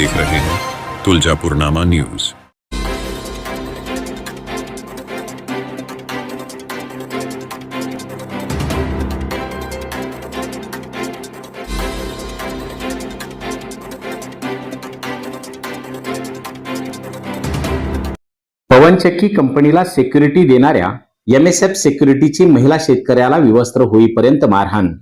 देख रहे हैं तुलजापुरनामा न्यूज। पवनचक्की कंपनीला सिक्युरिटी देणाऱ्या एम एस एफ सिक्युरिटीची महिला शेतकऱ्याला विवस्त्र होईपर्यंत मारहाण.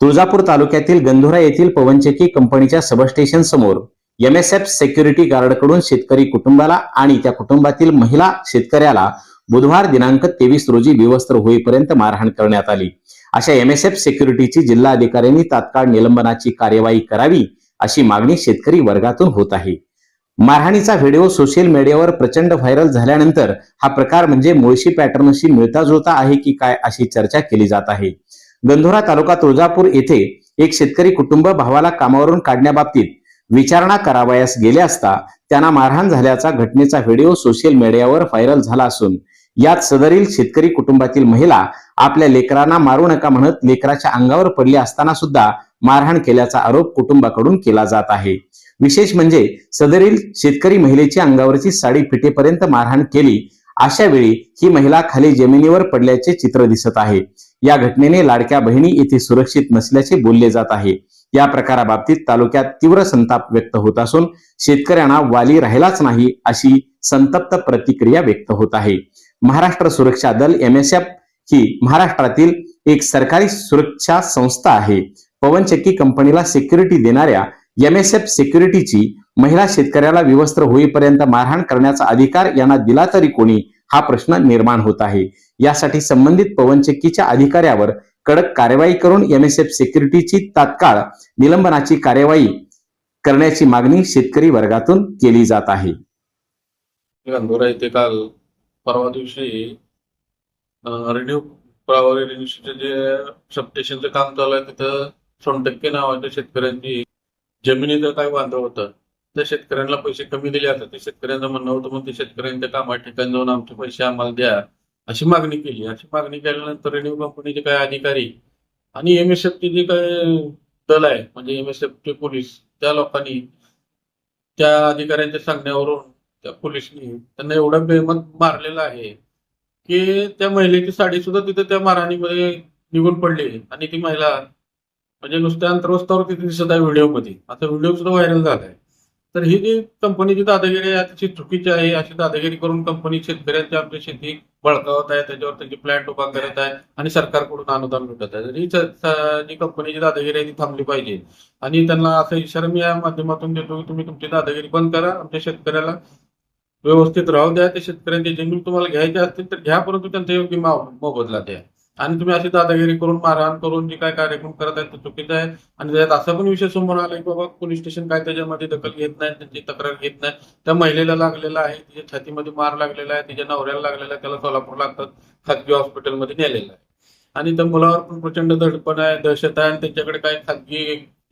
तुळजापूर तालुक्यातील गंधुरा येथील पवनचक्की कंपनीच्या सबस्टेशन समोर एम एस एफ सिक्युरिटी गार्डकडून शेतकरी कुटुंबाला आणि त्या कुटुंबातील महिला शेतकऱ्याला बुधवार दिनांक तेवीस रोजी विवस्त्र होईपर्यंत मारहाण करण्यात आली. अशा एम एस एफ सिक्युरिटीची जिल्हा अधिकाऱ्यांनी तात्काळ निलंबनाची कार्यवाही करावी अशी मागणी शेतकरी वर्गातून होत आहे. मारहाणीचा व्हिडिओ सोशल मीडियावर प्रचंड व्हायरल झाल्यानंतर हा प्रकार म्हणजे मुळशी पॅटर्नशी मिळता जुळता आहे की काय अशी चर्चा केली जात आहे. गंधोरा तालुका तुळजापूर येथे एक शेतकरी कुटुंब भावाला कामावरून काढण्याबाबतीत विचारणा करावयास गेले असता त्यांना मारहाण झाल्याचा घटनेचा व्हिडिओ सोशल मीडियावर व्हायरल झाला असून यात सदरील शेतकरी कुटुंबातील महिला आपल्या लेकरांना मारू नका म्हणत लेकराच्या अंगावर पडली असताना सुद्धा मारहाण केल्याचा आरोप कुटुंबाकडून केला जात आहे. विशेष म्हणजे सदरील शेतकरी महिलेची अंगावरची साडी फिटेपर्यंत मारहाण केली अशा वेळी ही महिला खाली जमिनीवर पडल्याचे चित्र दिसत आहे. या घटनेने लाडक्या बहिणी येथे सुरक्षित नसल्याचे बोलले जात आहे. या प्रकाराबाबतीत तालुक्यात तीव्र संताप व्यक्त होत असून शेतकऱ्यांना वाली राहिलाच नाही अशी संतप्त प्रतिक्रिया व्यक्त होत आहे. महाराष्ट्र सुरक्षा दल एम एस एफ ही महाराष्ट्रातील एक सरकारी सुरक्षा संस्था आहे. पवनचक्की कंपनीला सिक्युरिटी देणाऱ्या एम एस एफ सिक्युरिटीची महिला शेतकऱ्याला विवस्त्र होईपर्यंत मारहाण करण्याचा अधिकार यांना दिला तरी कोणी? हा प्रश्न निर्माण होत आहे. यासाठी संबंधित पवनचक्कीच्या अधिकाऱ्यावर कडक कार्यवाही करून एमएसएफ सिक्युरिटीची तात्काळ निलंबनाची कार्यवाही करण्याची मागणी शेतकरी वर्गातून केली जात आहे. गंधोरा येथे काल परवा दिवशी रेडिओ प्रवारी रेडिओचे जे सबस्टेशनचं काम चालू आहे तिथं सोनटक्के नावाच्या शेतकऱ्यांची जमिनीचं काय बांधव होतं त्या शेतकऱ्यांना पैसे कमी दिले जातात. ते शेतकऱ्यांचं म्हणणं होतं मग ते शेतकऱ्यांच्या कामा ठिकाणी जाऊन आमचे पैसे आम्हाला द्या. अशी मागणी केली. अशी मागणी केल्यानंतर रेडिओ कंपनीचे काही अधिकारी आणि एम एस एफचे जे काही दल आहे म्हणजे एम एस एफचे पोलीस त्या लोकांनी त्या अधिकाऱ्यांच्या सांगण्यावरून त्या पोलिसनी त्यांना एवढा बेमत मारलेला आहे की त्या महिलेची साडी सुद्धा तिथे त्या मारहाणीमध्ये निघून पडली आणि ती महिला म्हणजे नुसत्या अंतरवस्तावर तिथे दिसत आहे व्हिडिओमध्ये. आता व्हिडिओ सुद्धा व्हायरल झालाय. तर ही जी कंपनीची दादागिरी आहे अतिशय चुकीची आहे. अशी दादागिरी करून कंपनी शेतकऱ्यांची आपली शेती बळकावत आहे त्याच्यावर त्यांची प्लॅन्ट उभा करत आहे आणि सरकारकडून अनुदान मिळत आहे. तर ही जी कंपनीची दादागिरी आहे ती थांबली पाहिजे. आणि त्यांना असा इशारा मी या माध्यमातून देतो की तुम्ही तुमची दादागिरी बंद करा आमच्या शेतकऱ्याला व्यवस्थित राहू द्या. ते शेतकऱ्यांचे जमीन तुम्हाला घ्यायचे असतील तर घ्या परंतु त्यांचा योग्य मोबदला द्या. आणि तुम्ही अशी दादागिरी करून मारहाण करून जे काय कार्यक्रम करत आहेत ते चुकीचं आहे. आणि त्यात असा पण विषय समोर आला की बाबा पोलीस स्टेशन काय त्याच्यामध्ये दखल घेत नाही त्यांची तक्रार घेत नाही. त्या महिलेला लागलेला आहे तिच्या छातीमध्ये मार लागलेला आहे तिच्या नवऱ्याला लागलेला आहे त्याला सोलापूर लागतात खाजगी हॉस्पिटलमध्ये नेलेला आहे. आणि त्या मुलावर पण प्रचंड दडपण आहे दहशत आहे आणि त्यांच्याकडे काही खाजगी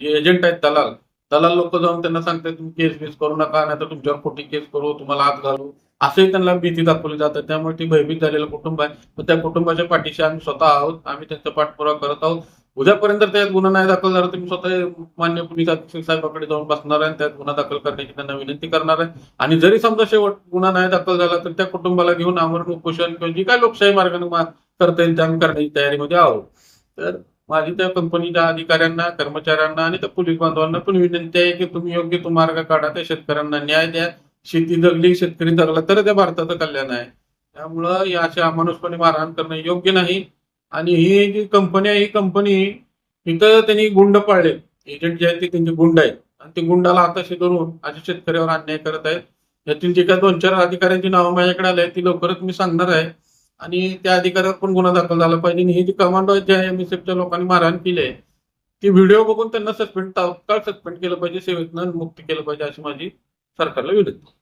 एजंट आहेत दलाल दलाल लोक जाऊन त्यांना सांगतात तुम्ही केस बीस करू नका नाही तर तुमच्यावर खोटी केस करू तुम्हाला आत घालू. असंही त्यांना भीती दाखवली जातात त्यामुळे ती भयभीत झालेलं कुटुंब आहे. पण त्या कुटुंबाच्या पाठीशी आम्ही स्वतः आहोत. आम्ही त्यांचा पाठपुरावा करत आहोत. उद्यापर्यंत त्यात गुन्हा नाही दाखल झाला तर मी स्वतः मान्य पोलीस अधीक्षक साहेबाकडे जाऊन बसणार आहे आणि त्यात गुन्हा दाखल करण्याची त्यांना विनंती करणार आहे. आणि जरी समजा शेवट गुन्हा नाही दाखल झाला तर त्या कुटुंबाला घेऊन आमरण उपोषण किंवा जी काय लोकशाही मार्गाने करता येईल ते आम्ही करण्याची तयारीमध्ये आहोत. तर माझी त्या कंपनीच्या अधिकाऱ्यांना कर्मचाऱ्यांना आणि त्या पोलीस बांधवांना पण विनंती आहे की तुम्ही योग्य तो मार्ग काढा त्या शेतकऱ्यांना न्याय द्या. शेती जगली शेतकरी जगला तर त्या भारताचं कल्याण आहे. त्यामुळं या अशा अमानुषपणे मारहाण करणं योग्य नाही. आणि ही जी कंपनी आहे ही कंपनी इथं त्यांनी गुंड पाळले. एजंट जे आहेत ते त्यांचे गुंड आहेत. आणि ते गुंडाला हाताशी धरून अशा शेतकऱ्यावर अन्याय करत आहेत. यातील जे काही दोन चार अधिकाऱ्यांची नावं माझ्याकडे आले ती लवकरच मी सांगणार आहे. आणि त्या अधिकाऱ्यावर पण गुन्हा दाखल झाला पाहिजे. आणि ही जी कमांडो जे आहे एम एस एफच्या लोकांनी मारहाण केली आहे ती व्हिडिओ बघून त्यांना सस्पेंड तात्काळ सस्पेंड केलं पाहिजे सेवेतनं मुक्त केलं पाहिजे अशी माझी सरकारला विनंती